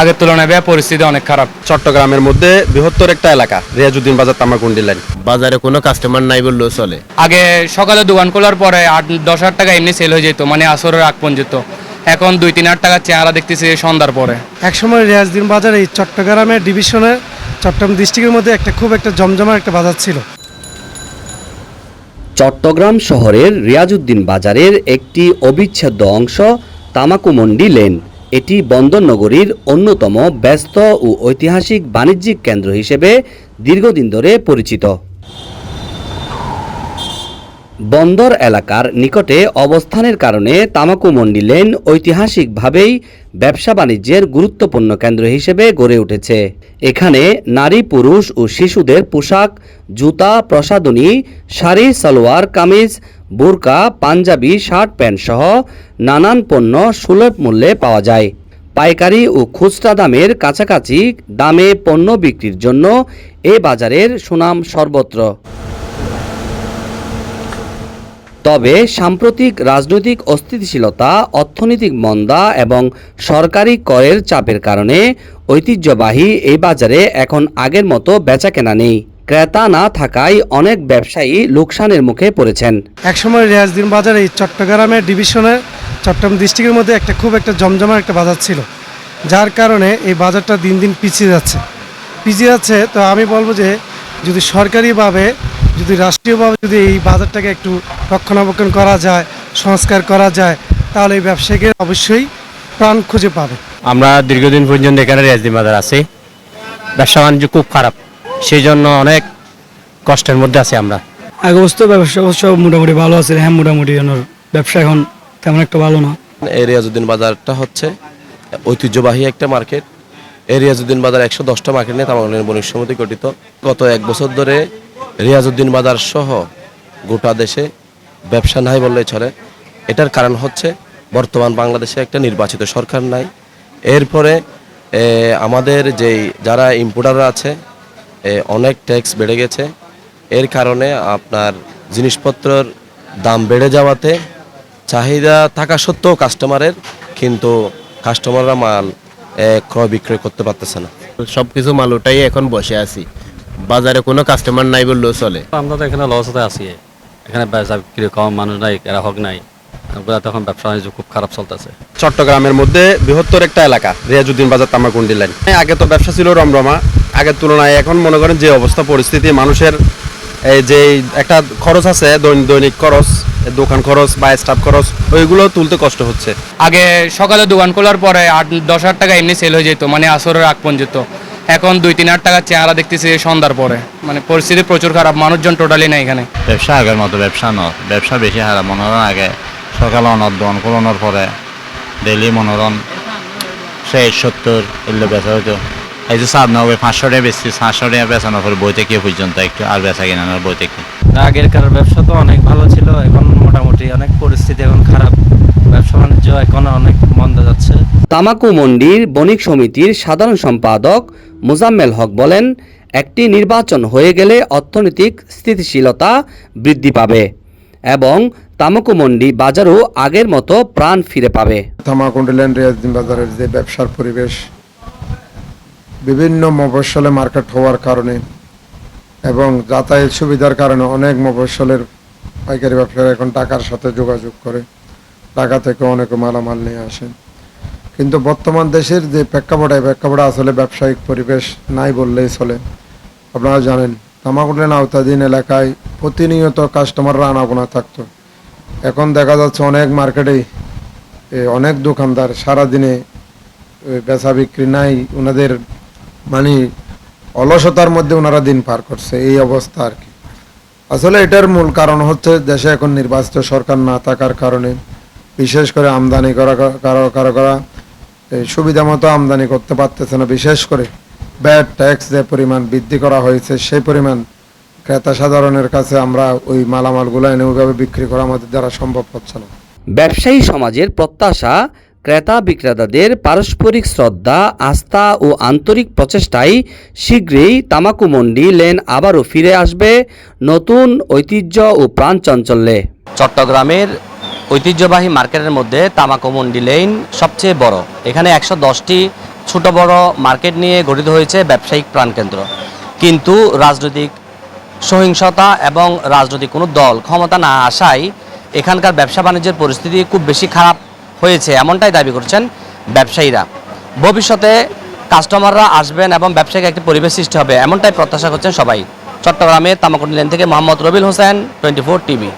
আগের তুলনায় ব্যয় পরিস্থিতি অনেক খারাপ। চট্টগ্রামের মধ্যে বৃহত্তর একটা এলাকা রিয়াজুদ্দিন বাজার তামাকুন্ডি লাইন বাজারে কোনো কাস্টমার নাই বললেও চলে। আগে সকালে দোকান খোলার পরে আট দশ হাজার টাকা এমনি সেল হয়ে যেত মানে আসরের আগ পর্যন্ত। এখন দুই তিন হাজার টাকার চেহারা দেখতেছি সন্ধ্যার পরে। একসময় রিয়াজদিন বাজার এই চট্টগ্রামের ডিভিশনের চট্টগ্রাম ডিস্ট্রিক্টের মধ্যে একটা খুব একটা জমজমার একটা বাজার ছিল। চট্টগ্রাম শহরের রিয়াজউদ্দিন বাজারের একটি অবিচ্ছেদ্য অংশ তামাকুমন্ডি লেন এটি বন্দরনগরীর অন্যতম ব্যস্ত ও ঐতিহাসিক বাণিজ্যিক কেন্দ্র হিসেবে দীর্ঘদিন ধরে পরিচিত। বন্দর এলাকার নিকটে অবস্থানের কারণে তামাকুমন্ডি লেন ঐতিহাসিকভাবেই ব্যবসা বাণিজ্যের গুরুত্বপূর্ণ কেন্দ্র হিসেবে গড়ে উঠেছে। এখানে নারী, পুরুষ ও শিশুদের পোশাক, জুতা, প্রসাধনী, শাড়ি, সালোয়ার, কামিজ, বোরকা, পাঞ্জাবি, শার্ট, প্যান্ট সহ নানান পণ্য সুলভ মূল্যে পাওয়া যায়। পাইকারি ও খুচরা দামের কাছাকাছি দামে পণ্য বিক্রির জন্য এ বাজারের সুনাম সর্বত্র। তবে সাম্প্রতিক রাজনৈতিক অস্থিতিশীলতা, অর্থনৈতিক মন্দা এবং সরকারি করের চাপের কারণে ঐতিহ্যবাহী এই বাজারে এখন আগের মতো বেচাকেনা নেই। ক্রেতা না থাকায় অনেক ব্যবসায়ী লোকসানের মুখে পড়েছেন। একসময় রিয়াজদিন বাজার এই চট্টগ্রামের ডিভিশনের চট্টগ্রাম ডিস্ট্রিক্টের মধ্যে একটা খুব একটা জমজমার একটা বাজার ছিল, যার কারণে এই বাজারটা দিন দিন পিছিয়ে যাচ্ছে। পিছিয়ে যাচ্ছে, তো আমি বলব যে যদি সরকারিভাবে যদি রাষ্ট্রীয়ভাবে যদি এই বাজারটাকে একটু রক্ষণাবেক্ষণ করা যায় সংস্কার করা যায় তাহলে এই ব্যবসায়ীকে অবশ্যই প্রাণ খুঁজে পাবে। আমরা দীর্ঘদিন পর্যন্ত এখানে রেজদি বাজার আছি। ব্যবসা বাণিজ্য খুব খারাপ। সেই জন্য অনেক কষ্টের মধ্যে আছি আমরা। আগে অবস্থা ব্যবসা অবশ্য মোটামুটি ভালো আছে। হ্যাঁ মোটামুটি আমার ব্যবসা এখন তেমন একটা ভালো না। এই রিয়াজুদ্দিন বাজারটা হচ্ছে ঐতিহ্যবাহী একটা মার্কেট। এই রিয়াজুদ্দিন বাজার একশো দশটা মার্কেট নিয়ে তামাকুন্ডি বণিক সমিতি গঠিত। গত এক বছর ধরে রিয়াজুদ্দিন বাজার সহ গোটা দেশে ব্যবসা নাই বললেই চলে। এটার কারণ হচ্ছে বর্তমান বাংলাদেশে একটা নির্বাচিত সরকার নাই। এরপরে আমাদের যেই যারা ইম্পোর্টাররা আছে অনেক ট্যাক্স বেড়ে গেছে। এর কারণে আপনার জিনিসপত্রের দাম বেড়ে যাওয়াতে চাহিদা থাকা সত্ত্বেও কাস্টমারের কিন্তু কাস্টমাররা মাল ক্রয় বিক্রয় করতে পারতেছে না। সব কিছু মাল ওটাই এখন বসে আছি। বাজারে কোনো কাস্টমার নাই বললেও চলে। আমরা তো এখানে লসতে আছি এখানে ব্যবসা বিক্রি কম মানুষ নাই গ্রাহক নাই। আমরা তখন ব্যবসা বাণিজ্য খুব খারাপ চলতেছে। চট্টগ্রামের মধ্যে বৃহত্তর একটা এলাকা রিয়াজুদ্দিন বাজার তামাকুন্ডি লাইন আগে তো ব্যবসা ছিল রমরমা আগের তুলনায় এখন মনে করেন যে অবস্থা পরিস্থিতি মানুষের এই যে একটা খরচ আছে দৈন- দৈনিক খরচ দোকান খরচ বা স্টাফ খরচ ওইগুলো তুলতে কষ্ট হচ্ছে। আগে সকালে দোকান খোলার পরে আট দশ হাজার টাকা এমনি সেল হয়ে যেত মানে আসরের আগ পর্যন্ত। এখন দুই তিন হাজার টাকার চেহারা দেখতেছি সন্ধ্যার পরে। মানে পরিস্থিতি প্রচুর খারাপ মানুষজন টোটালি নাই এখানে। ব্যবসা আগের মতো ব্যবসা নয়। ব্যবসা বেশি হারা মনোরণ আগে সকালে অনর দন কোলনোর পরে ডেলি মনোরণ ষাট সত্তর এগুলো বেচা হতো এই যে সাত নব্বই পাঁচশো টাকা বেশি সাতশো টাকা বেচানোর পরে বই থেকে পর্যন্ত একটু আর বেচা কিনানোর বই থেকে আগেরকার ব্যবসা তো অনেক ভালো ছিল এখন মোটামুটি অনেক পরিস্থিতি এখন খারাপ। ব্যবসা বাণিজ্য এখন অনেক মন্দা যাচ্ছে। তামাকু মন্ডির বণিক সমিতির সাধারণ সম্পাদক মোজাম্মেল হক বলেন, একটি নির্বাচন হয়ে গেলে অর্থনৈতিক স্থিতিশীলতা বৃদ্ধি পাবে এবং তামাকু মন্ডি বাজারও আগের মতো প্রাণ ফিরে পাবে। বাজারের যে ব্যবসার পরিবেশ, বিভিন্ন মফস্বলে মার্কেট হওয়ার কারণে এবং যাতায়াত সুবিধার কারণে অনেক মফস্বলের পাইকারি ব্যবসায়ীরা এখন টাকার সাথে যোগাযোগ করে টাকা থেকে অনেক মালামাল নিয়ে আসেন। কিন্তু বর্তমান দেশের যে প্রেক্ষাপট এই প্রেক্ষাপটে আসলে ব্যবসায়িক পরিবেশ নাই বললেই চলে। আপনারা জানেন তামাকুন্ডলেন আওতাধীন এলাকায় প্রতিনিয়ত কাস্টমাররা আনাগোনা থাকতো। এখন দেখা যাচ্ছে অনেক মার্কেটেই অনেক দোকানদার সারাদিনে বেচা বিক্রি নাই ওনাদের মানে অলসতার মধ্যে ওনারা দিন পার করছে, এই অবস্থা আর কি। আসলে এটার মূল কারণ হচ্ছে দেশে এখন নির্বাচিত সরকার না থাকার কারণে, বিশেষ করে আমদানি কারও কারও, করা সুবিধা মতো আমদানি করতে পারতেছে না। বিশেষ করে ব্যাট ট্যাক্স যে পরিমাণ বৃদ্ধি করা হয়েছে সেই পরিমাণ ক্রেতা সাধারণের কাছে আমরা ওই মালামালগুলো এনে ওইভাবে বিক্রি করা আমাদের দ্বারা সম্ভব হচ্ছে না। ব্যবসায়ী সমাজের প্রত্যাশা ক্রেতা বিক্রেতাদের পারস্পরিক শ্রদ্ধা আস্থা ও আন্তরিক প্রচেষ্টায় শীঘ্রই তামাকু মন্ডি লেন আবারও ফিরে আসবে নতুন ঐতিহ্য ও প্রাণ চাঞ্চল্যে। চট্টগ্রামের ঐতিহ্যবাহী মার্কেটের মধ্যে তামাকু মন্ডি লেন সবচেয়ে বড়। এখানে একশো দশটি ছোট বড় মার্কেট নিয়ে গঠিত হয়েছে ব্যবসায়িক প্রাণকেন্দ্র। কিন্তু রাজনৈতিক সহিংসতা এবং রাজনৈতিক কোনো দল ক্ষমতা না আসায় এখানকার ব্যবসা বাণিজ্যের পরিস্থিতি খুব বেশি খারাপ হয়েছে, এমনটাই দাবি করছেন ব্যবসায়ীরা। ভবিষ্যতে কাস্টমাররা আসবেন এবং ব্যবসায়িক একটি পরিবেশ সৃষ্টি হবে, এমনটাই প্রত্যাশা করছেন সবাই। চট্টগ্রামে তামাকুন্ড লেন থেকে মোহাম্মদ রবিল হোসেন, টোয়েন্টি ফোর টিভি।